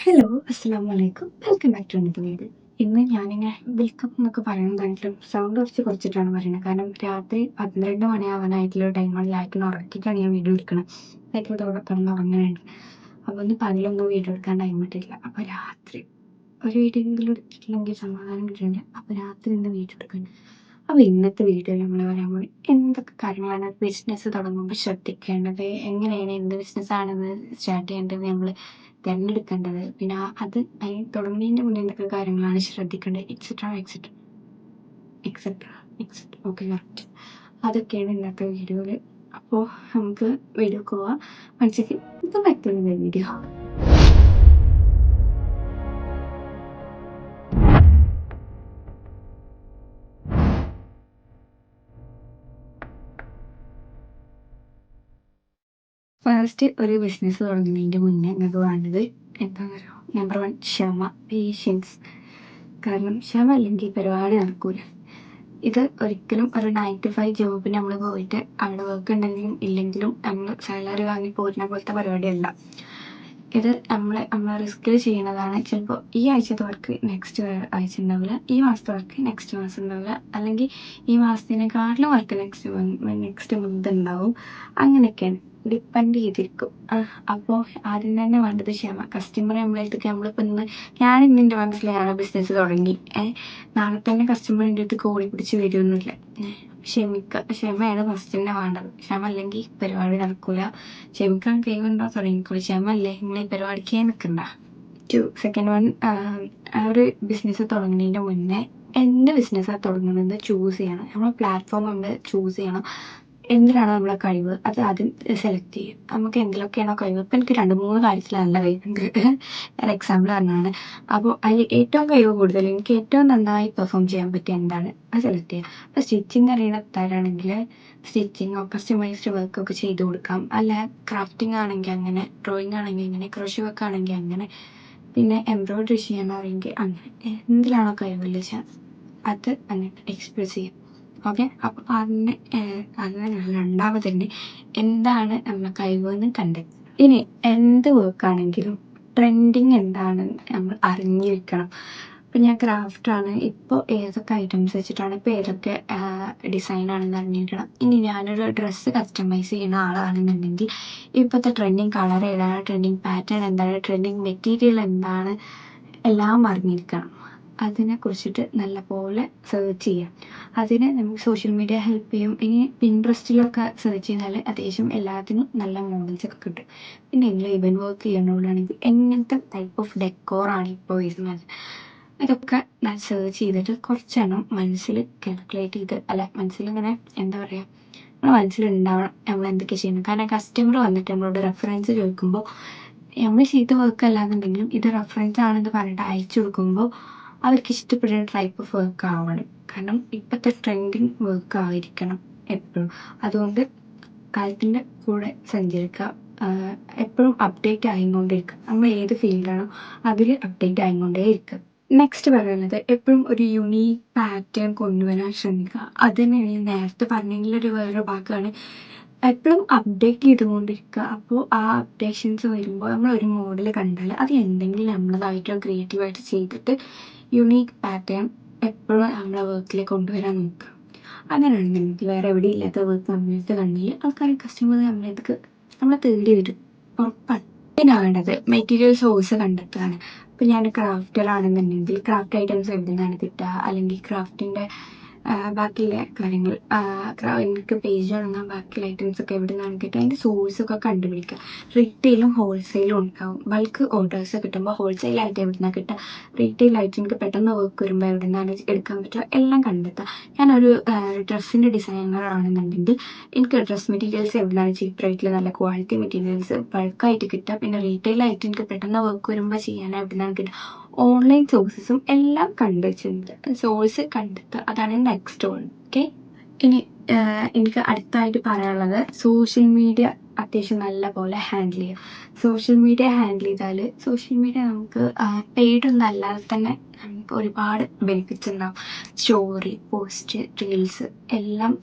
Hello അസ്സാം വലൈക്കും welcome back to എന്റെ വീട് ഇന്ന് ഞാനിങ്ങനെ വെൽക്കം എന്നൊക്കെ പറയുന്നതായിട്ടും സൗണ്ട് കുറച്ച് കുറച്ചിട്ടാണ് പറയുന്നത്. കാരണം രാത്രി പന്ത്രണ്ട് മണിയാവാനായിട്ടുള്ള ലൈക്കിന് ഉറക്കിയിട്ടാണ് ഞാൻ വീഡിയോ എടുക്കുന്നത് ലൈക്കിൽ ഉറക്കണം ഉറങ്ങാനുണ്ട് അപ്പോൾ ഒന്ന് പകലൊന്നും വീഡിയോ എടുക്കാൻ ടൈം കിട്ടില്ല അപ്പോൾ രാത്രി ഒരു വീഡിയോ എടുത്തിട്ടില്ലെങ്കിൽ സമാധാനം കിട്ടില്ല അപ്പോൾ രാത്രി ഇന്ന് വീഡിയോ എടുക്കണം അപ്പോൾ ഇന്നത്തെ വീഡിയോയിൽ നമ്മൾ പറയാൻ പോയി എന്തൊക്കെ കാര്യങ്ങളാണ് ബിസിനസ് തുടങ്ങുമ്പോൾ ശ്രദ്ധിക്കേണ്ടത്? എങ്ങനെയാണ് എന്ത് ബിസിനസ്സാണെന്ന് സ്റ്റാർട്ട് ചെയ്യേണ്ടത് നമ്മൾ തിരഞ്ഞെടുക്കേണ്ടത്? പിന്നെ അത് അതിന് തുടങ്ങുന്നതിന്റെ മുന്നേ എന്തൊക്കെ കാര്യങ്ങളാണ് ശ്രദ്ധിക്കേണ്ടത്? Etcetera etcetera etcetera etcetera okay correct അതൊക്കെയാണ് ഇന്നത്തെ വീഡിയോയിൽ അപ്പോൾ നമുക്ക് വീഡിയോ പോവാം. മനസ്സിലേക്ക്? ഇത് പറ്റുന്ന വീഡിയോ? ഫസ്റ്റ് ഒരു ബിസിനസ് തുടങ്ങുന്നതിന്റെ മുന്നേ ഞങ്ങൾക്ക് വേണ്ടത് എന്താണെന്ന് പറയുക നമ്പർ വൺ ക്ഷമ പേഷ്യൻസ് കാരണം ക്ഷമ അല്ലെങ്കിൽ പരിപാടി നടക്കൂല. ഇത് ഒരിക്കലും ഒരു നയൻ ടു ഫൈവ് ജോബിന് നമ്മൾ പോയിട്ട് അവിടെ വർക്ക് ഉണ്ടെങ്കിലും ഇല്ലെങ്കിലും നമ്മൾ സാലറി വാങ്ങി പോരുന്ന പോലത്തെ പരിപാടിയല്ല. ഇത് നമ്മൾ നമ്മൾ റിസ്കിൽ ചെയ്യുന്നതാണ്. ചിലപ്പോൾ ഈ ആഴ്ചത്തെ വർക്ക് നെക്സ്റ്റ് ആഴ്ച ഉണ്ടാവില്ല ഈ മാസത്തെ വർക്ക് നെക്സ്റ്റ് മാസം ഉണ്ടാവില്ല അല്ലെങ്കിൽ ഈ മാസത്തിനെക്കാട്ടിലും വർക്ക് നെക്സ്റ്റ് നെക്സ്റ്റ് മന്ത് ഉണ്ടാവും. അങ്ങനെയൊക്കെയാണ്. ഡിപ്പെൻഡ് ചെയ്തിരിക്കും അപ്പോൾ ആദ്യം തന്നെ വേണ്ടത് ക്ഷമ. കസ്റ്റമർ നമ്മളെ അടുത്തേക്ക് നമ്മളിപ്പോൾ ഇന്ന് ഞാൻ ഇന്ന് മനസ്സിലാണ് ബിസിനസ് തുടങ്ങി. നാളെ തന്നെ കസ്റ്റമറിന്റെ അടുത്ത് കോഴി പിടിച്ച് വരുമെന്നില്ല ക്ഷമിക്കുക ക്ഷമയാണ് ഫസ്റ്റ് തന്നെ വേണ്ടത്. ക്ഷമ അല്ലെങ്കിൽ പരിപാടി നടക്കില്ല ക്ഷമിക്കാൻ കഴിവുണ്ടോ തുടങ്ങിക്കോളൂ. ക്ഷമ അല്ലേ? നിങ്ങൾ ഈ പരിപാടിക്ക് നിൽക്കണ്ട ടു സെക്കൻഡ് വൺ ഒരു ബിസിനസ് തുടങ്ങുന്നതിന്റെ മുന്നേ എന്ത് ബിസിനസ്സാണ് തുടങ്ങുന്നത് ചൂസ് ചെയ്യണം. നമ്മളെ പ്ലാറ്റ്ഫോം നമ്മൾ ചൂസ് ചെയ്യണം. എന്തിനാണോ നമ്മളെ കഴിവ്? അത് ആദ്യം സെലക്ട് ചെയ്യും. നമുക്ക് എന്തിലൊക്കെയാണോ കഴിവ്? ഇപ്പം എനിക്ക് രണ്ട് മൂന്ന് കാര്യത്തിൽ നല്ല കഴിവുണ്ട്. ഞാൻ എക്സാമ്പിൾ പറഞ്ഞതാണ്. അപ്പോൾ അതിൽ ഏറ്റവും കഴിവ് കൂടുതൽ എനിക്ക് ഏറ്റവും നന്നായി പെർഫോം ചെയ്യാൻ പറ്റിയ എന്താണ്? അത് സെലക്ട് ചെയ്യുക അപ്പോൾ സ്റ്റിച്ചിങ് അറിയുന്ന ആൾക്കാരാണെങ്കിൽ സ്റ്റിച്ചിങ്ങോ കസ്റ്റമൈസ്ഡ് വർക്കൊക്കെ ചെയ്ത് കൊടുക്കാം. അല്ല ക്രാഫ്റ്റിംഗ് ആണെങ്കിൽ അങ്ങനെ ഡ്രോയിങ് ആണെങ്കിൽ ഇങ്ങനെ ക്രോഷി വർക്ക് ആണെങ്കിൽ അങ്ങനെ പിന്നെ എംബ്രോയിഡറി ചെയ്യാൻ അറിയെങ്കിൽ അങ്ങനെ. എന്തിലാണോ കഴിവുള്ളത് അത് അങ്ങനെ എക്സ്പ്രസ് ചെയ്യാം. ഓക്കെ? അപ്പോൾ അതിന് അതിന് രണ്ടാമതുണ്ട് എന്താണ് നമ്മളെ കഴിവെന്ന് കണ്ടെത്തുക ഇനി എന്ത് വർക്കാണെങ്കിലും ട്രെൻഡിങ് എന്താണ് നമ്മൾ അറിഞ്ഞിരിക്കണം. ഇപ്പം ഞാൻ ക്രാഫ്റ്റാണ് ഇപ്പോൾ ഏതൊക്കെ ഐറ്റംസ് വെച്ചിട്ടാണ്? ഇപ്പോൾ ഏതൊക്കെ ഡിസൈനാണെന്ന് അറിഞ്ഞിരിക്കണം. ഇനി ഞാനൊരു ഡ്രസ്സ് കസ്റ്റമൈസ് ചെയ്യുന്ന ആളാണെന്നുണ്ടെങ്കിൽ ഇപ്പോഴത്തെ ട്രെൻഡിങ് കളർ ഏതാണ്? ട്രെൻഡിങ് പാറ്റേൺ എന്താണ്? ട്രെൻഡിങ് മെറ്റീരിയൽ എന്താണ്? എല്ലാം അറിഞ്ഞിരിക്കണം. അതിനെ കുറിച്ചിട്ട് നല്ലപോലെ സെർച്ച് ചെയ്യാം. അതിന് നമുക്ക് സോഷ്യൽ മീഡിയ ഹെൽപ്പ് ചെയ്യും. ഇനി പിൻട്രസ്റ്റിലൊക്കെ സെർച്ച് ചെയ്താൽ അത്യാവശ്യം എല്ലാത്തിനും നല്ല മോഡൽസ് ഒക്കെ കിട്ടും. പിന്നെ നിങ്ങൾ ഇവന്റ് വർക്ക് ചെയ്യണോടാണെങ്കിൽ എങ്ങനത്തെ ടൈപ്പ് ഓഫ് ഡെക്കോറാണ് ഇപ്പോൾ വരുന്നത്? ഇതൊക്കെ ഞാൻ സെർച്ച് ചെയ്തിട്ട് കുറച്ചെണ്ണം മനസ്സിൽ കാൽക്കുലേറ്റ് ചെയ്ത് അല്ല മനസ്സിലിങ്ങനെ എന്താ പറയുക നമ്മുടെ മനസ്സിലുണ്ടാവണം നമ്മൾ എന്തൊക്കെ ചെയ്യണം കാരണം കസ്റ്റമർ വന്നിട്ട് നമ്മളോട് റെഫറൻസ് ചോദിക്കുമ്പോൾ നമ്മൾ ചെയ്ത വർക്ക് അല്ലാന്നുണ്ടെങ്കിലും ഇത് റെഫറൻസ് ആണെന്ന് പറഞ്ഞിട്ട് അയച്ചു കൊടുക്കുമ്പോൾ അവർക്ക് ഇഷ്ടപ്പെടുന്ന ടൈപ്പ് ഓഫ് വർക്ക് ആവണം. കാരണം ഇപ്പോഴത്തെ ട്രെൻഡിങ് വർക്ക് ആയിരിക്കണം എപ്പോഴും. അതുകൊണ്ട് കാലത്തിന്റെ കൂടെ സഞ്ചരിക്കുക എപ്പോഴും അപ്ഡേറ്റ് ആയിക്കൊണ്ടിരിക്കുക. നമ്മൾ ഏത് ഫീൽഡാണോ അതിൽ അപ്ഡേറ്റ് ആയിക്കൊണ്ടേ ഇരിക്കുക നെക്സ്റ്റ് പറയുന്നത് എപ്പോഴും ഒരു യുണീക്ക് പാറ്റേൺ കൊണ്ടുവരാൻ ശ്രമിക്കുക. അത് തന്നെയാണ് നേരത്തെ പറഞ്ഞതിലൊരു വേറൊരു ഭാഗമാണ്. എപ്പോഴും അപ്ഡേറ്റ് ചെയ്തുകൊണ്ടിരിക്കുക. അപ്പോൾ ആ അപ്ഡേഷൻസ് വരുമ്പോൾ നമ്മൾ ഒരു മോഡൽ കണ്ടാൽ അത് എന്തെങ്കിലും നമ്മളതായിട്ട് ക്രിയേറ്റീവായിട്ട് ചെയ്തിട്ട് യുണീക്ക് പാറ്റേൺ എപ്പോഴും നമ്മളെ വർക്കിൽ കൊണ്ടുവരാൻ നോക്കുക അങ്ങനെയാണെന്നുണ്ടെങ്കിൽ വേറെ എവിടെയും ഇല്ലാത്ത വർക്ക് നമ്മൾക്ക് കണ്ടെങ്കിൽ ആൾക്കാർ കസ്റ്റമർ നമ്മളടുത്ത് നമ്മളെ തേടി വരും. ഉറപ്പാണ്. പിന്നെ വേണ്ടത് മെറ്റീരിയൽ സോഴ്സ് കണ്ടെത്തുകയാണ്. ഇപ്പം ഞാൻ ക്രാഫ്റ്റുകളാണെന്നുണ്ടെങ്കിൽ ക്രാഫ്റ്റ് ഐറ്റംസ് എവിടെ നിന്നാണ് കിട്ടുക? അല്ലെങ്കിൽ ക്രാഫ്റ്റിന്റെ ബാക്കിയുള്ള കാര്യങ്ങൾ. എനിക്ക് പേജ് തുടങ്ങാൻ ബാക്കിയുള്ള ഐറ്റംസൊക്കെ എവിടെ നിന്നാണ് കിട്ടുക? അതിന്റെ സോഴ്സൊക്കെ കണ്ടുപിടിക്കുക. റീറ്റെയിലും ഹോൾസെയിലും ഉണ്ടാവും. ബൾക്ക് ഓർഡേഴ്സ് കിട്ടുമ്പോൾ ഹോൾസെയിലായിട്ട് എവിടെ നിന്നാണ് കിട്ടുക? റീറ്റെയിലായിട്ട് എനിക്ക് പെട്ടെന്ന് വർക്ക് വരുമ്പോൾ എവിടെ നിന്നാണ് എടുക്കാൻ പറ്റുക? എല്ലാം കണ്ടെത്തുക. ഞാനൊരു ഡ്രസ്സിന്റെ ഡിസൈനർ ആണെന്നുണ്ടെങ്കിൽ എനിക്ക് ഡ്രസ് മെറ്റീരിയൽസ് എവിടെയാണ് ചീപ്പ് റേറ്റിൽ നല്ല ക്വാളിറ്റി മെറ്റീരിയൽസ് ബൾക്കായിട്ട് കിട്ടുക. പിന്നെ റീറ്റെയിലായിട്ട് എനിക്ക് പെട്ടെന്ന് വർക്ക് വരുമ്പോൾ ചെയ്യാൻ എവിടെ നിന്നാണ് കിട്ടുക? ഓൺലൈൻ സോഴ്സസും എല്ലാം കണ്ടുവച്ചിട്ടുണ്ട്. സോഴ്സ് കണ്ടെത്തുക അതാണ് നെക്സ്റ്റ് വൺ ഓക്കെ ഇനി എനിക്ക് അടുത്തായിട്ട് പറയാനുള്ളത് സോഷ്യൽ മീഡിയ അത്യാവശ്യം നല്ല പോലെ ഹാൻഡിൽ ചെയ്യുക സോഷ്യൽ മീഡിയ ഹാൻഡിൽ ചെയ്താൽ സോഷ്യൽ മീഡിയ നമുക്ക് പെയ്ഡൊന്നും അല്ലാതെ തന്നെ നമുക്ക് ഒരുപാട് ബെനിഫിറ്റ്സ് ഉണ്ടാവും. സ്റ്റോറി പോസ്റ്റ് റീൽസ് എല്ലാം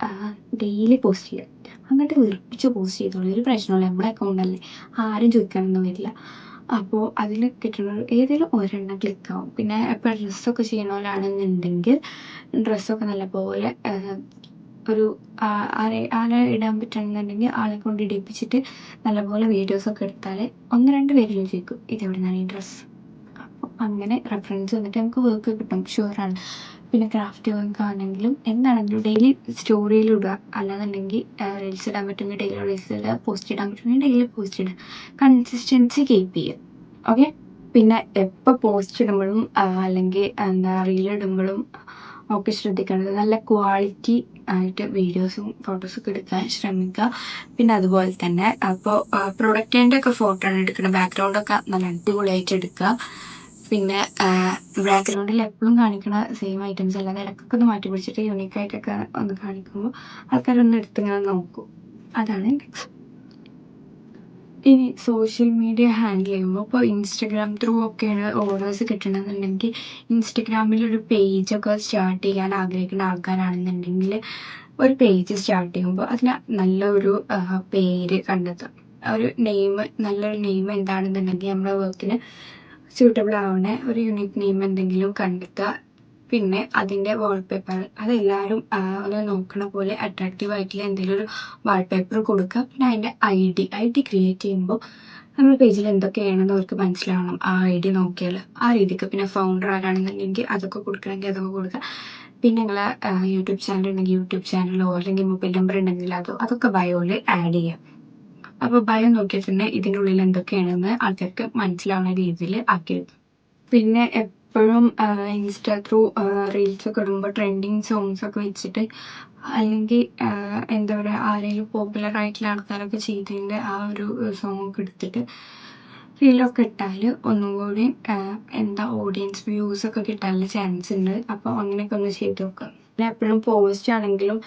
ഡെയിലി പോസ്റ്റ് ചെയ്യുക അങ്ങോട്ട് വെറുപ്പിച്ച് പോസ്റ്റ് ചെയ്തോളൂ. ഒരു പ്രശ്നമില്ല നമ്മുടെ അക്കൗണ്ടല്ലേ ആരും ചോദിക്കാനൊന്നും വരില്ല. അപ്പോൾ അതിൽ കിട്ടുന്നത് ഏതെങ്കിലും ഒരെണ്ണം ക്ലിക്കാവും പിന്നെ ഇപ്പോൾ ഡ്രസ്സൊക്കെ ചെയ്യണോലാണെന്നുണ്ടെങ്കിൽ ഡ്രസ്സൊക്കെ നല്ലപോലെ ഒരു ആരെ ആരെ ഇടാൻ പറ്റുന്നുണ്ടെങ്കിൽ ആളെ കൊണ്ട് ഇടിപ്പിച്ചിട്ട് നല്ലപോലെ വീഡിയോസൊക്കെ എടുത്താൽ ഒന്ന് രണ്ട് പേരെങ്കിലും ചോദിക്കും ഇതെവിടെ നിന്നാണ് ഈ ഡ്രസ്സ്? അപ്പോൾ അങ്ങനെ റെഫറൻസ് വന്നിട്ട് നമുക്ക് വർക്ക് കിട്ടും. ഷുവറാണ് പിന്നെ ക്രാഫ്റ്റ് വർക്ക് ആണെങ്കിലും എന്താണെങ്കിലും ഡെയിലി സ്റ്റോറിയിൽ ഇടുക. അല്ലാന്നുണ്ടെങ്കിൽ റീൽസ് ഇടാൻ പറ്റുമെങ്കിൽ ഡെയിലി റീൽസ് ഇടുക പോസ്റ്റ് ഇടാൻ പറ്റുമെങ്കിൽ ഡെയിലി പോസ്റ്റ് ഇടുക. കൺസിസ്റ്റൻസി കീപ്പ് ചെയ്യുക. ഓക്കെ പിന്നെ എപ്പോൾ പോസ്റ്റ് ഇടുമ്പോഴും അല്ലെങ്കിൽ എന്താ റീൽ ഇടുമ്പോഴും ഒക്കെ ശ്രദ്ധിക്കേണ്ടത് നല്ല ക്വാളിറ്റി ആയിട്ട് വീഡിയോസും ഫോട്ടോസൊക്കെ എടുക്കാൻ ശ്രമിക്കുക. പിന്നെ അതുപോലെ തന്നെ അപ്പോൾ പ്രൊഡക്റ്റിന്റെ ഒക്കെ ഫോട്ടോ ആണ് എടുക്കുന്നത് ബാക്ക്ഗ്രൗണ്ടൊക്കെ നല്ല അടിപൊളിയായിട്ട് എടുക്കുക. പിന്നെ ബാക്ക്ഗ്രൗണ്ടിൽ എപ്പോഴും കാണിക്കുന്ന സെയിം ഐറ്റംസ് അല്ലാതെ ഇടയ്ക്കൊക്കെ ഒന്ന് മാറ്റി പിടിച്ചിട്ട് യൂണീക്കായിട്ടൊക്കെ ഒന്ന് കാണിക്കുമ്പോൾ ആൾക്കാരൊന്ന് എടുത്തിങ്ങനെ നോക്കും. അതാണ് ഇനി സോഷ്യൽ മീഡിയ ഹാൻഡിൽ ചെയ്യുമ്പോൾ ഇപ്പോൾ ഇൻസ്റ്റഗ്രാം ത്രൂ ഒക്കെയാണ് ഓർഡേഴ്സ് കിട്ടണമെന്നുണ്ടെങ്കിൽ ഇൻസ്റ്റഗ്രാമിൽ ഒരു പേജൊക്കെ സ്റ്റാർട്ട് ചെയ്യാൻ ആഗ്രഹിക്കുന്ന ആൾക്കാരാണെന്നുണ്ടെങ്കിൽ ഒരു പേജ് സ്റ്റാർട്ട് ചെയ്യുമ്പോൾ അതിന് നല്ലൊരു പേര് കണ്ടെത്തുക. ഒരു നെയിം നല്ലൊരു നെയിം എന്താണെന്നുണ്ടെങ്കിൽ നമ്മുടെ വർക്കിന് സ്യൂട്ടബിൾ ആവുന്ന ഒരു യൂണിക് നെയിം എന്തെങ്കിലും കണ്ടെത്തുക. പിന്നെ അതിന്റെ വാൾപേപ്പർ അതെല്ലാവരും ഒന്ന് നോക്കണ പോലെ അട്രാക്റ്റീവ് ആയിട്ടുള്ള എന്തെങ്കിലും ഒരു വാൾപേപ്പർ കൊടുക്കുക. പിന്നെ അതിന്റെ I D I D create ചെയ്യുമ്പോൾ നമ്മുടെ പേജിൽ എന്തൊക്കെയാണെന്ന് അവർക്ക് മനസ്സിലാവണം. ആ ഐ ഡി നോക്കിയാൽ ആ രീതിക്ക് പിന്നെ ഫൗണ്ടർ ആരാണെന്നുണ്ടെങ്കിൽ അതൊക്കെ കൊടുക്കണമെങ്കിൽ അതൊക്കെ കൊടുക്കുക. പിന്നെ നിങ്ങളെ യൂട്യൂബ് ചാനൽ ഉണ്ടെങ്കിൽ യൂട്യൂബ് ചാനലോ അല്ലെങ്കിൽ മൊബൈൽ നമ്പർ ഉണ്ടെങ്കിൽ അതോ അതൊക്കെ ബയോയിൽ ആഡ് ചെയ്യാം അപ്പോൾ ഭയം നോക്കിയാൽ തന്നെ ഇതിന്റെ ഉള്ളിൽ എന്തൊക്കെയാണെന്ന് ആൾക്കാർക്ക് മനസ്സിലാവുന്ന രീതിയിൽ ആക്കിയത് പിന്നെ എപ്പോഴും ഇൻസ്റ്റ ത്രൂ റീൽസൊക്കെ ഇടുമ്പോൾ ട്രെൻഡിങ് സോങ്സ് ഒക്കെ വെച്ചിട്ട് അല്ലെങ്കിൽ എന്താ പറയുക ആരെങ്കിലും പോപ്പുലർ ആയിട്ടുള്ള ആൾക്കാരൊക്കെ ചെയ്തതിന്റെ ആ ഒരു സോങ് ഒക്കെ എടുത്തിട്ട് റീലൊക്കെ ഇട്ടാൽ ഒന്നും കൂടി എന്താ ഓഡിയൻസ് വ്യൂസ് ഒക്കെ കിട്ടാനുള്ള ചാൻസ് ഉണ്ട്. അപ്പോൾ അങ്ങനെയൊക്കെ ഒന്ന് ചെയ്ത് നോക്കുക പിന്നെ എപ്പോഴും പോസ്റ്റ് ആണെങ്കിലും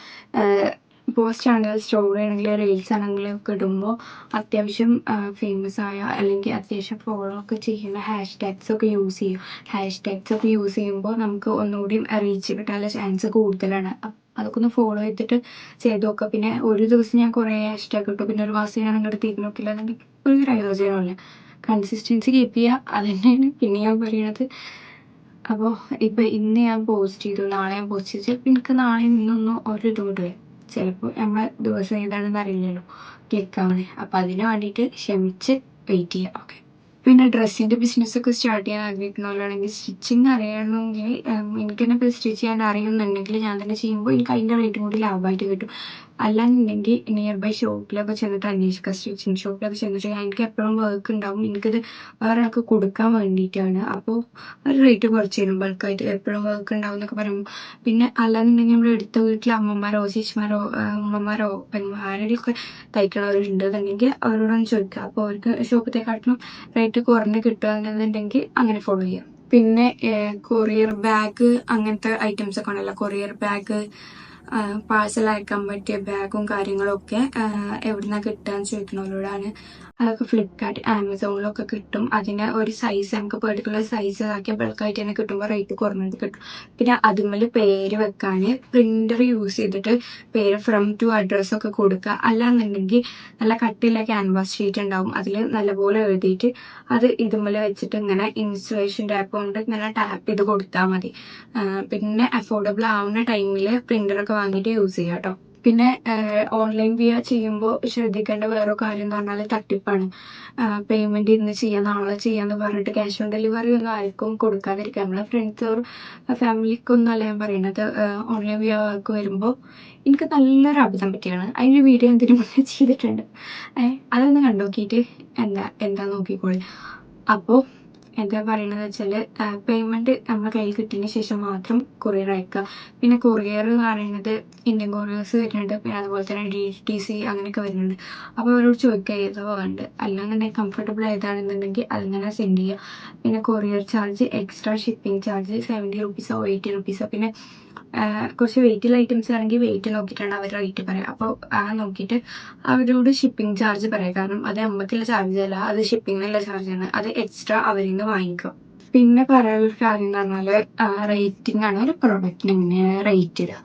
പോസ്റ്റ് ആണെങ്കിലും സ്റ്റോറി ആണെങ്കിലും റീൽസ് ആണെങ്കിലും ഒക്കെ ഇടുമ്പോൾ അത്യാവശ്യം ഫേമസ് ആയ അല്ലെങ്കിൽ അത്യാവശ്യം ഫോളോ ഒക്കെ ചെയ്യുന്ന ഹാഷ് ടാഗ്സ് ഒക്കെ യൂസ് ചെയ്യും. ഹാഷ് ടാഗ്സ് ഒക്കെ യൂസ് ചെയ്യുമ്പോൾ നമുക്ക് ഒന്നുകൂടി റീച്ച് കിട്ടാനുള്ള ചാൻസ് കൂടുതലാണ്. അതൊക്കെ ഒന്ന് ഫോളോ ചെയ്തിട്ട് ചെയ്ത് നോക്കുക. പിന്നെ ഒരു ദിവസം ഞാൻ കുറേ ഹാഷ് ടാഗ് ഇട്ടു. പിന്നെ ഒരു മാസം ഞാൻ അങ്ങോട്ട് തീർന്നു നോക്കില്ല അല്ലെങ്കിൽ ഒരു പ്രയോജനമില്ല കൺസിസ്റ്റൻസി കീപ്പ് ചെയ്യുക അത് തന്നെയാണ് പിന്നെ ഞാൻ പറയണത്. അപ്പോൾ ഇപ്പോൾ ഇന്ന് ഞാൻ പോസ്റ്റ് ചെയ്തു. നാളെ ഞാൻ പോസ്റ്റ് ചെയ്തു. എനിക്ക് നാളെ ഇന്നൊന്നും ഒരു ഇതും ചിലപ്പോൾ നമ്മളെ ദിവസം ഏതാണെന്ന് അറിയില്ലല്ലോ. ക്ലിക്കാവണേ. അപ്പം അതിന് വേണ്ടിയിട്ട് ക്ഷമിച്ച് വെയിറ്റ് ചെയ്യുക ഓക്കെ പിന്നെ ഡ്രസ്സിന്റെ ബിസിനസ്സൊക്കെ സ്റ്റാർട്ട് ചെയ്യാൻ ആഗ്രഹിക്കുന്നവരാണെങ്കിൽ സ്റ്റിച്ചിങ് അറിയണമെങ്കിൽ എനിക്ക് തന്നെ സ്റ്റിച്ച് ചെയ്യാൻ അറിയുന്നുണ്ടെങ്കിൽ ഞാൻ തന്നെ ചെയ്യുമ്പോൾ എനിക്ക് അതിന്റെ റേറ്റും കൂടി ലാഭമായിട്ട് കിട്ടും. അല്ലാന്നുണ്ടെങ്കിൽ നിയർ ബൈ ഷോപ്പിലൊക്കെ ചെന്നിട്ട് അന്വേഷിക്കുക സ്റ്റിച്ചിങ് ഷോപ്പിലൊക്കെ ചെന്നിട്ട് എനിക്ക് എപ്പോഴും വർക്ക് ഉണ്ടാവും. എനിക്കത് വേറെ ആൾക്ക് കൊടുക്കാൻ വേണ്ടിയിട്ടാണ്. അപ്പോൾ ഒരു റേറ്റ് കുറച്ച് തരും ബൾക്കായിട്ട് എപ്പോഴും വർക്ക് ഉണ്ടാവും എന്നൊക്കെ പറയുമ്പോൾ പിന്നെ അല്ലാന്നുണ്ടെങ്കിൽ നമ്മുടെ അടുത്ത വീട്ടിലെ അമ്മമാരോ ചേച്ചിമാരോ ഉമ്മമാരോ ആരെങ്കിലുമൊക്കെ തയ്ക്കണവരുണ്ട് എന്നുണ്ടെങ്കിൽ അവരോടൊന്ന് ചോദിക്കുക അപ്പോൾ അവർക്ക് ഷോപ്പത്തെക്കാട്ടിലും റേറ്റ് കുറഞ്ഞ് കിട്ടുകയാണെന്നുണ്ടെങ്കിൽ അങ്ങനെ ഫോളോ ചെയ്യാം. പിന്നെ കൊറിയർ ബാഗ് അങ്ങനത്തെ ഐറ്റംസ് ഒക്കെ ഉണ്ടല്ലോ. കൊറിയർ ബാഗ് പാഴ്സൽ അയക്കാൻ പറ്റിയ ബാഗും കാര്യങ്ങളും ഒക്കെ എവിടുന്നാണ് കിട്ടുകയെന്ന് ചോദിക്കുന്നവരോടാണ് അതൊക്കെ ഫ്ലിപ്കാർട്ട് ആമസോണിലൊക്കെ കിട്ടും. അതിന് ഒരു സൈസ് നമുക്ക് പെർട്ടിക്കുലർ സൈസ് ആക്കിയ ബൾക്കായിട്ട് തന്നെ കിട്ടുമ്പോൾ റേറ്റ് കുറഞ്ഞത് കിട്ടും. പിന്നെ അതുമ്മൽ പേര് വെക്കാൻ പ്രിന്റർ യൂസ് ചെയ്തിട്ട് പേര് ഫ്രം ടു അഡ്രസ്സ് ഒക്കെ കൊടുക്കുക. അല്ലാന്നുണ്ടെങ്കിൽ നല്ല കട്ടിയുള്ള ക്യാൻവാസ് ഷീറ്റ് ഉണ്ടാവും. അതിൽ നല്ലപോലെ എഴുതിയിട്ട് അത് ഇതുമ്മൽ വെച്ചിട്ട് ഇങ്ങനെ ഇൻസ്റ്റലേഷൻ ടാപ്പ് കൊണ്ട് ഇങ്ങനെ ടാപ്പ് ചെയ്ത് കൊടുത്താൽ മതി. പിന്നെ അഫോർഡബിൾ ആവുന്ന ടൈമിൽ പ്രിന്ററൊക്കെ വാങ്ങിയിട്ട് യൂസ് ചെയ്യാം കേട്ടോ പിന്നെ ഓൺലൈൻ വിയ ചെയ്യുമ്പോൾ ശ്രദ്ധിക്കേണ്ട വേറെ കാര്യം എന്ന് പറഞ്ഞാൽ തട്ടിപ്പാണ്. പേയ്മെന്റ് ഇന്ന് ചെയ്യാം നാളെ ചെയ്യാമെന്ന് പറഞ്ഞിട്ട് ക്യാഷ് ഓൺ ഡെലിവറി ഒന്നും ആർക്കും കൊടുക്കാതിരിക്കുക. നമ്മളെ ഫ്രണ്ട്സ് ഓർ ഫാമിലിക്കൊന്നും അല്ല ഞാൻ പറയുന്നത് ഓൺലൈൻ വിയ വർക്ക് വരുമ്പോൾ എനിക്ക് നല്ലൊരു അബദ്ധം പറ്റിയാണ് അതിന്റെ വീഡിയോ എന്തിനു മുന്നേ ചെയ്തിട്ടുണ്ട്. അതൊന്ന് കണ്ടു നോക്കിയിട്ട് എന്താ എന്താ നോക്കിക്കോളി. അപ്പോൾ എന്താ പറയണത് വെച്ചാൽ പേയ്മെന്റ് നമ്മുടെ കയ്യിൽ കിട്ടിയതിന് ശേഷം മാത്രം കൊറിയർ അയക്കുക പിന്നെ കൊറിയർ എന്ന് പറയുന്നത് ഇന്ത്യൻ കൊറിയേഴ്സ് വരുന്നുണ്ട്. പിന്നെ അതുപോലെ തന്നെ ഡി ടി സി അങ്ങനെയൊക്കെ വരുന്നുണ്ട്. അപ്പോൾ അവരോട് ചോദിക്കുക ഏതോ ഉണ്ട് അല്ലാന്നുണ്ടെങ്കിൽ കംഫർട്ടബിൾ ഏതാണെന്നുണ്ടെങ്കിൽ അതിങ്ങനെ സെൻഡ് ചെയ്യുക പിന്നെ courier charge extra shipping charge seventy റുപ്പീസോ eighty റുപ്പീസോ പിന്നെ കുറച്ച് വെയിറ്റുള്ള ഐറ്റംസ് ആണെങ്കിൽ വെയിറ്റ് നോക്കിയിട്ടാണ് അവർ റേറ്റ് പറയുക അപ്പോൾ ആ നോക്കിയിട്ട് അവരോട് ഷിപ്പിംഗ് ചാർജ് പറയുക കാരണം അത് നമുക്കുള്ള ചാർജ് അല്ല. അത് ഷിപ്പിങ്ങിനുള്ള ചാർജാണ് അത് എക്സ്ട്രാ അവരിൽ നിന്ന് വാങ്ങിക്കും. പിന്നെ പറയാനുള്ള കാര്യം എന്ന് പറഞ്ഞാൽ റേറ്റിംഗ് ആണ് ഒരു പ്രൊഡക്റ്റിന് എങ്ങനെ റേറ്റ് ഇടുക.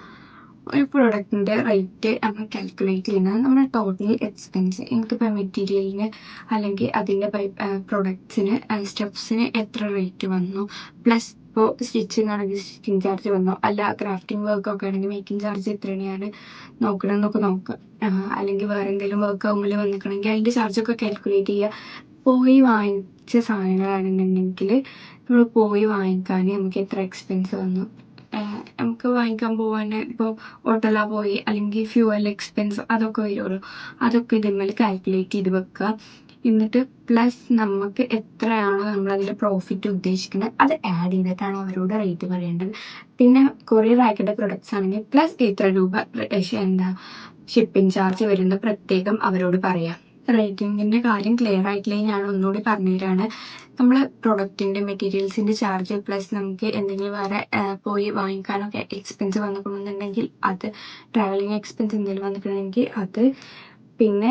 ഒരു പ്രൊഡക്റ്റിന്റെ റേറ്റ് നമ്മൾ കാൽക്കുലേറ്റ് ചെയ്യുന്നത് നമ്മുടെ ടോട്ടൽ എക്സ്പെൻസ് എനിക്കിപ്പോൾ മെറ്റീരിയലിന് അല്ലെങ്കിൽ അതിന്റെ പ്രൊഡക്ട്സിന് സ്റ്റെപ്സിന് എത്ര റേറ്റ് വന്നു. പ്ലസ് ഇപ്പോൾ സ്റ്റിച്ചിങ് ആണെങ്കിൽ സ്റ്റിച്ചിങ് ചാർജ് വന്നോ. അല്ല ക്രാഫ്റ്റിംഗ് വർക്കൊക്കെ ആണെങ്കിൽ മേക്കിംഗ് ചാർജ് എത്രയാണ് നോക്കണമെന്നൊക്കെ നോക്കുക അല്ലെങ്കിൽ വേറെ എന്തെങ്കിലും വർക്ക് ആകുമ്പോൾ വന്നിക്കണമെങ്കിൽ അതിന്റെ ചാർജൊക്കെ കാൽക്കുലേറ്റ് ചെയ്യുക. പോയി വാങ്ങിച്ച സാധനങ്ങളാണെന്നുണ്ടെങ്കിൽ നമ്മൾ പോയി വാങ്ങിക്കാൻ നമുക്ക് എത്ര എക്സ്പെൻസ് വന്നു. നമുക്ക് വാങ്ങിക്കാൻ പോകാൻ ഇപ്പോൾ ഓട്ടോല പോയി അല്ലെങ്കിൽ ഫ്യൂവൽ എക്സ്പെൻസ് അതൊക്കെ വരുള്ളൂ. അതൊക്കെ ഇതിന്മേൽ കാൽക്കുലേറ്റ് ചെയ്ത് വെക്കുക. എന്നിട്ട് പ്ലസ് നമുക്ക് എത്രയാണോ നമ്മൾ അതിൽ പ്രോഫിറ്റ് ഉദ്ദേശിക്കുന്നത് അത് ആഡ് ചെയ്തിട്ടാണ് അവരോട് റേറ്റ് പറയേണ്ടത്. പിന്നെ കൊറിയർ അയക്കേണ്ട പ്രൊഡക്ട്സ് ആണെങ്കിൽ പ്ലസ് ഇത്ര രൂപ എന്താ ഷിപ്പിംഗ് ചാർജ് വരുന്നത് പ്രത്യേകം അവരോട് പറയാം. റേറ്റിംഗിന്റെ കാര്യം ക്ലിയർ ആയിട്ടില്ലെങ്കിൽ ഞാൻ ഒന്നുകൂടി പറഞ്ഞുതരാണ്. നമ്മൾ പ്രൊഡക്റ്റിന്റെ മെറ്റീരിയൽസിന്റെ ചാർജ് പ്ലസ് നമുക്ക് എന്തെങ്കിലും വേറെ പോയി വാങ്ങിക്കാനൊക്കെ എക്സ്പെൻസ് വന്നിട്ടുണ്ടെന്നുണ്ടെങ്കിൽ അത് ട്രാവലിംഗ് എക്സ്പെൻസ് എന്തെങ്കിലും വന്നിട്ടുണ്ടെങ്കിൽ അത് പിന്നെ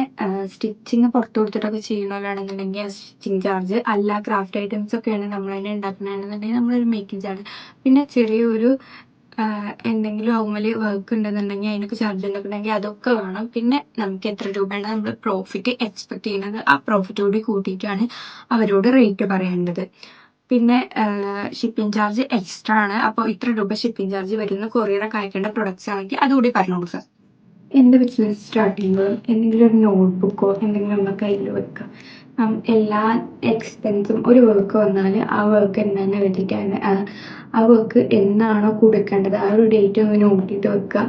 സ്റ്റിച്ചിങ് പുറത്ത് കൊടുത്തിട്ടൊക്കെ ചെയ്യണമല്ലാണെന്നുണ്ടെങ്കിൽ സ്റ്റിച്ചിങ് ചാർജ് അല്ല ക്രാഫ്റ്റ് ഐറ്റംസ് ഒക്കെയാണ് നമ്മൾ തന്നെ ഉണ്ടാക്കുന്നതാണെന്നുണ്ടെങ്കിൽ നമ്മളൊരു മേക്കിംഗ് ചാർജ്. പിന്നെ ചെറിയൊരു എന്തെങ്കിലും ഔമൽ വർക്ക് ഉണ്ടെന്നുണ്ടെങ്കിൽ അതിനൊക്കെ ചാർജ് ഉണ്ടെന്നുണ്ടെങ്കിൽ അതൊക്കെ വേണം. പിന്നെ നമുക്ക് എത്ര രൂപയാണ് നമ്മൾ പ്രോഫിറ്റ് എക്സ്പെക്ട് ചെയ്യുന്നത്? ആ പ്രോഫിറ്റ് കൂടി കൂട്ടിയിട്ടാണ് അവരോട് റേറ്റ് പറയേണ്ടത്. പിന്നെ ഷിപ്പിംഗ് ചാർജ് എക്സ്ട്രാ ആണ്. അപ്പോൾ ഇത്ര രൂപ ഷിപ്പിംഗ് ചാർജ് വരുന്ന കൊറിയറൊക്കെ അയക്കേണ്ട പ്രൊഡക്ട്സ് ആണെങ്കിൽ അതുകൂടി പറഞ്ഞു കൊടുക്കുക എന്റെ ബിസിനസ് സ്റ്റാർട്ട് ചെയ്യുമ്പോൾ എന്തെങ്കിലും ഒരു നോട്ട് ബുക്കോ എന്തെങ്കിലും നമ്മൾ കയ്യിൽ വെക്കുക എല്ലാ എക്സ്പെൻസും ഒരു വർക്ക് വന്നാൽ ആ വർക്ക് എന്താണെന്ന് വെച്ചിട്ടാണ്. ആ വർക്ക് എന്നാണോ കൊടുക്കേണ്ടത്? ആ ഒരു ഡേറ്റ് ഒന്ന് നോട്ട് ചെയ്ത് വെക്കുക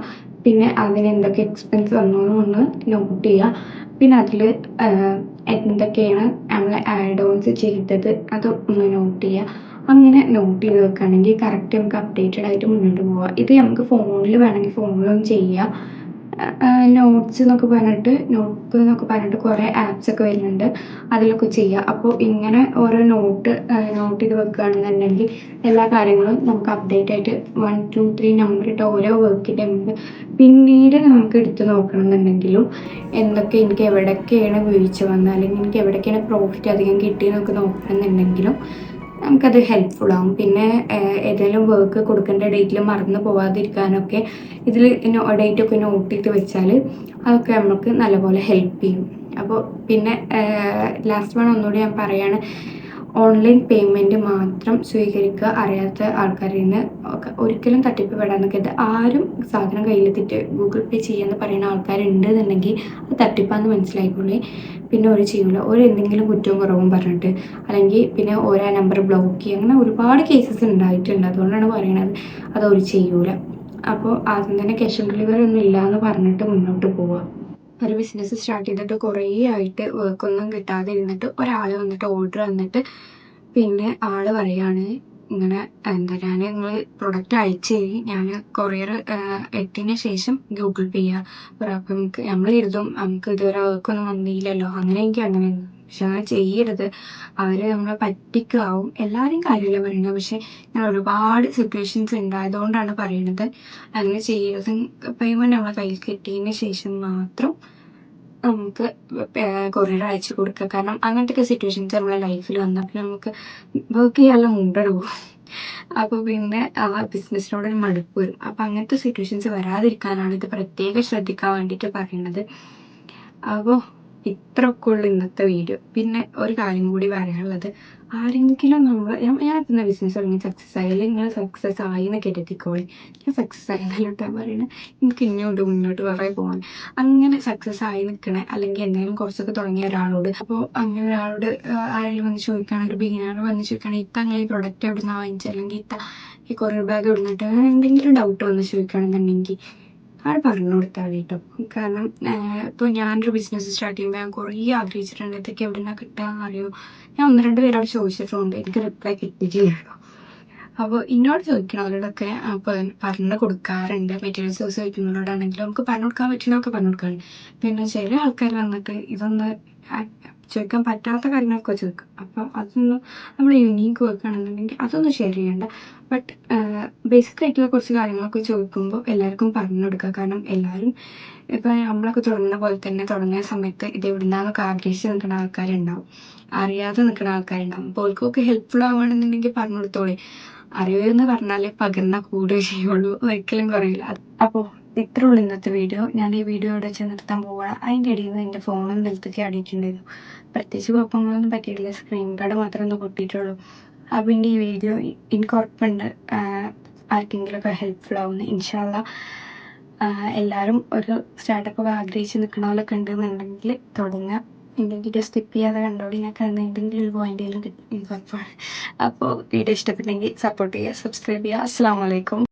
പിന്നെ അതിന് എന്തൊക്കെ എക്സ്പെൻസ് വന്നു ഒന്ന് നോട്ട് ചെയ്യുക പിന്നെ അതിൽ എന്തൊക്കെയാണ് നമ്മൾ ആഡ് ഓൺസ് ചെയ്തത് അത് ഒന്ന് നോട്ട് ചെയ്യുക അങ്ങനെ നോട്ട് ചെയ്ത് വെക്കുകയാണെങ്കിൽ കറക്റ്റ് നമുക്ക് അപ്ഡേറ്റഡ് ആയിട്ട് മുന്നോട്ട് പോവാം. ഇത് നമുക്ക് ഫോണിൽ വേണമെങ്കിൽ ഫോണിലും ചെയ്യാം. നോട്ട്സ് എന്നൊക്കെ പറഞ്ഞിട്ട് നോട്ട് എന്നൊക്കെ പറഞ്ഞിട്ട് കുറേ ആപ്സ് ഒക്കെ വരുന്നുണ്ട്. അതിലൊക്കെ ചെയ്യുക അപ്പോൾ ഇങ്ങനെ ഓരോ നോട്ട് നോട്ട് ചെയ്ത് വെക്കുകയാണെന്നുണ്ടെങ്കിൽ എല്ലാ കാര്യങ്ങളും നമുക്ക് അപ്ഡേറ്റ് ആയിട്ട് വൺ ടു ത്രീ നമ്പർ ഇട്ട് ഓരോ വർക്കിന്റെ മുമ്പ് പിന്നീട് നമുക്ക് എടുത്ത് നോക്കണം എന്നുണ്ടെങ്കിലും എന്തൊക്കെ എനിക്ക് എവിടെയൊക്കെയാണ് വീഴ്ച വന്നത് അല്ലെങ്കിൽ എനിക്ക് എവിടെയൊക്കെയാണ് പ്രോഫിറ്റ് അധികം കിട്ടിയെന്നൊക്കെ നോക്കണമെന്നുണ്ടെങ്കിലും നമുക്കത് ഹെൽപ്ഫുൾ ആവും. പിന്നെ ഏതെങ്കിലും വർക്ക് കൊടുക്കേണ്ട ഡേറ്റിൽ മറന്നു പോവാതിരിക്കാനൊക്കെ ഇതിൽ ഡേറ്റ് ഒക്കെ നോട്ട് ചെയ്ത് വെച്ചാൽ അതൊക്കെ നമുക്ക് നല്ലപോലെ ഹെൽപ്പ് ചെയ്യും. അപ്പോൾ പിന്നെ ലാസ്റ്റ് വൺ ഒന്നുകൂടി ഞാൻ പറയുകയാണ് ഓൺലൈൻ പേയ്മെന്റ് മാത്രം സ്വീകരിക്കുക അറിയാത്ത ആൾക്കാരിൽ നിന്ന് ഒരിക്കലും തട്ടിപ്പ് പെടാൻ നിൽക്കരുത് ആരും സാധനം കയ്യിലെത്തിയിട്ട് ഗൂഗിൾ പേ ചെയ്യാന്ന് പറയുന്ന ആൾക്കാരുണ്ട് എന്നുണ്ടെങ്കിൽ അത് തട്ടിപ്പാന്ന് മനസ്സിലായിക്കോളേ. പിന്നെ ഒരു ചെയ്യൂല. ഒരു എന്തെങ്കിലും കുറ്റവും കുറവും പറഞ്ഞിട്ട് അല്ലെങ്കിൽ പിന്നെ ഓരോ നമ്പർ ബ്ലോക്ക് ചെയ്യുക അങ്ങനെ ഒരുപാട് കേസസ് ഉണ്ടായിട്ടുണ്ട്. അതുകൊണ്ടാണ് പറയണത്. അതൊരു ചെയ്യൂല. അപ്പോൾ ആദ്യം തന്നെ ക്യാഷ് ഓൺ ഡെലിവറി ഒന്നും ഇല്ല എന്ന് പറഞ്ഞിട്ട് മുന്നോട്ട് പോവുക. ഒരു ബിസിനസ് സ്റ്റാർട്ട് ചെയ്തിട്ട് കുറേ ആയിട്ട് വർക്കൊന്നും കിട്ടാതെ ഇരുന്നിട്ട് ഒരാൾ വന്നിട്ട് ഓർഡർ തന്നിട്ട് പിന്നെ ആൾ പറയാണ് ഇങ്ങനെ എന്താ ഞാൻ നിങ്ങൾ പ്രൊഡക്റ്റ് അയച്ചു തരി. ഞാൻ കൊറിയർ എത്തിയതിന് ശേഷം ഗൂഗിൾ പേ ചെയ്യാം. അപ്പം നമുക്ക് നമ്മൾ കരുതും നമുക്ക് ഇതുവരെ വർക്കൊന്നും വന്നില്ലല്ലോ. അങ്ങനെ എനിക്ക് അങ്ങനെ പക്ഷെ അങ്ങനെ ചെയ്യരുത്. അവർ നമ്മളെ പറ്റിക്കാവും. എല്ലാവരെയും കാര്യമില്ല പറയുന്നത്. പക്ഷെ ഞാൻ ഒരുപാട് സിറ്റുവേഷൻസ് ഉണ്ടായതുകൊണ്ടാണ് പറയുന്നത് അങ്ങനെ ചെയ്യരുത്. പേയ്മെന്റ് നമ്മളെ കയ്യിൽ കിട്ടിയതിന് ശേഷം മാത്രം നമുക്ക് കൊറിയർ അയച്ചു കൊടുക്കുക കാരണം അങ്ങനത്തെ സിറ്റുവേഷൻസ് നമ്മളെ ലൈഫിൽ വന്നപ്പോൾ നമുക്ക് വർക്ക് ചെയ്യാനുള്ള മൂഡഡ് പോകും. അപ്പോൾ പിന്നെ ആ ബിസിനസ്സിനോട് ഒരു മടുപ്പ് വരും. അപ്പോൾ അങ്ങനത്തെ സിറ്റുവേഷൻസ് വരാതിരിക്കാനാണ് ഇത് പ്രത്യേകം ശ്രദ്ധിക്കാൻ വേണ്ടിയിട്ട് പറയുന്നത് അപ്പോൾ ഇത്രയൊക്കെ ഉള്ളു ഇന്നത്തെ വീഡിയോ. പിന്നെ ഒരു കാര്യം കൂടി പറയാനുള്ളത്. ആരെങ്കിലും നമ്മൾ ഞാൻ ഇന്ന ബിസിനസ് തുടങ്ങി സക്സസ് ആയി. അല്ലെങ്കിൽ നിങ്ങൾ സക്സസ് ആയി എന്ന് കരുതിക്കോളി. ഞാൻ സക്സസ് ആയി എന്നല്ലോട്ടാ പറയുന്നത് എനിക്ക് ഇങ്ങോട്ട് മുന്നോട്ട് കുറേ പോകാൻ അങ്ങനെ സക്സസ് ആയി നിൽക്കണ അല്ലെങ്കിൽ എന്തെങ്കിലും കുറച്ചൊക്കെ തുടങ്ങിയ ഒരാളോട്. അപ്പോൾ അങ്ങനെ ഒരാളോട് ആരെങ്കിലും വന്ന് ചോദിക്കുകയാണെങ്കിൽ ഒരു ബിഗിനർ വന്ന് ചോദിക്കുകയാണെങ്കിൽ ഇത്ത അങ്ങനെ ഈ പ്രൊഡക്റ്റ് എവിടെ നിന്നാണ് വാങ്ങിച്ചത് അല്ലെങ്കിൽ ഇത്ത ഈ കൊറിയർ ബാഗ് എവിടെ നിന്നിട്ട് എന്തെങ്കിലും ഡൗട്ട് വന്ന് ചോദിക്കുകയാണെന്നുണ്ടെങ്കിൽ ആൾ പറഞ്ഞു കൊടുത്താൽ മതി കേട്ടോ കാരണം ഇപ്പോൾ ഞാനൊരു ബിസിനസ് സ്റ്റാർട്ട് ചെയ്യുമ്പോൾ ഞാൻ കുറേ ആഗ്രഹിച്ചിട്ടുണ്ട് ഇതൊക്കെ എവിടെ നിന്നാണ് കിട്ടുകയെന്ന് അറിയോ ഞാൻ ഒന്ന് രണ്ട് പേരോട് ചോദിച്ചിട്ടുണ്ട്. എനിക്ക് റിപ്ലൈ കിട്ടിയിട്ടില്ല കേട്ടോ അപ്പോൾ ഇന്നോട് ചോദിക്കുന്നവരോടൊക്കെ അപ്പോൾ പറഞ്ഞു കൊടുക്കാറുണ്ട്. മെറ്റീരിയൽസ് ചോദിക്കുന്നവരോടാണെങ്കിലും നമുക്ക് പറഞ്ഞു കൊടുക്കാൻ പറ്റുന്നതൊക്കെ പറഞ്ഞു കൊടുക്കാറുണ്ട്. പിന്നെ ചില ആൾക്കാർ വന്നിട്ട് ഇതൊന്ന് ചോദിക്കാൻ പറ്റാത്ത കാര്യങ്ങളൊക്കെ ചേർക്കും അപ്പം അതൊന്നും നമ്മൾ യുണീക്ക് വെക്കുകയാണെന്നുണ്ടെങ്കിൽ അതൊന്നും ഷെയർ ചെയ്യേണ്ട. ബട്ട് ബേസിക് ആയിട്ടുള്ള കുറച്ച് കാര്യങ്ങളൊക്കെ ചോദിക്കുമ്പോൾ എല്ലാവർക്കും പറഞ്ഞു കൊടുക്കുക. കാരണം എല്ലാവരും ഇപ്പം നമ്മളൊക്കെ തുടങ്ങുന്ന പോലെ തന്നെ തുടങ്ങിയ സമയത്ത് ഇത് എവിടുന്നാന്നൊക്കെ ആഗ്രഹിച്ച് നിൽക്കുന്ന ആൾക്കാരുണ്ടാവും. അറിയാതെ നിൽക്കുന്ന ആൾക്കാരുണ്ടാവും. അപ്പോൾ അവർക്കൊക്കെ ഹെൽപ്ഫുൾ ആവുകയാണെന്നുണ്ടെങ്കിൽ പറഞ്ഞു കൊടുത്തോളി. അറിവെന്ന് പറഞ്ഞാൽ പകർന്ന കൂടുകയേ ചെയ്യുള്ളൂ. ഒരിക്കലും കുറയില്ല. അപ്പോൾ ഇത്ര ഉള്ളൂ ഇന്നത്തെ വീഡിയോ. ഞാൻ ഈ വീഡിയോ ഇവിടെ വെച്ച് നിർത്താൻ പോവുകയാണ് അതിന്റെ ഇടയിൽ നിന്ന് എന്റെ ഫോണും നിലത്തേക്ക് ആടിയിട്ടുണ്ടായിരുന്നു. പ്രത്യേകിച്ച് കുഴപ്പങ്ങളൊന്നും പറ്റിയിട്ടില്ല. സ്ക്രീൻ ഗാർഡ് മാത്രമേ ഒന്ന് പൊട്ടിയിട്ടുള്ളൂ. അപ്പോൾ എന്റെ ഈ വീഡിയോ എനിക്ക് ഉറപ്പുണ്ട് ആർക്കെങ്കിലുമൊക്കെ ഹെൽപ്ഫുൾ ആവുന്നു ഇൻഷാല്ല എല്ലാവരും ഒരു സ്റ്റാർട്ടപ്പ് ആഗ്രഹിച്ച് നിൽക്കുന്ന പോലൊക്കെ ഉണ്ടെന്നുണ്ടെങ്കിൽ തുടങ്ങുക എന്റെ വീഡിയോ സ്കിപ്പ് ചെയ്യാതെ കണ്ടോളി. ഞാൻ കണ്ട എന്തെങ്കിലും ഒരു പോയിന്റെങ്കിലും കിട്ടും അപ്പോൾ വീഡിയോ ഇഷ്ടപ്പെട്ടെങ്കിൽ സപ്പോർട്ട് ചെയ്യുക സബ്സ്ക്രൈബ് ചെയ്യുക. അസ്സാം വലൈക്കും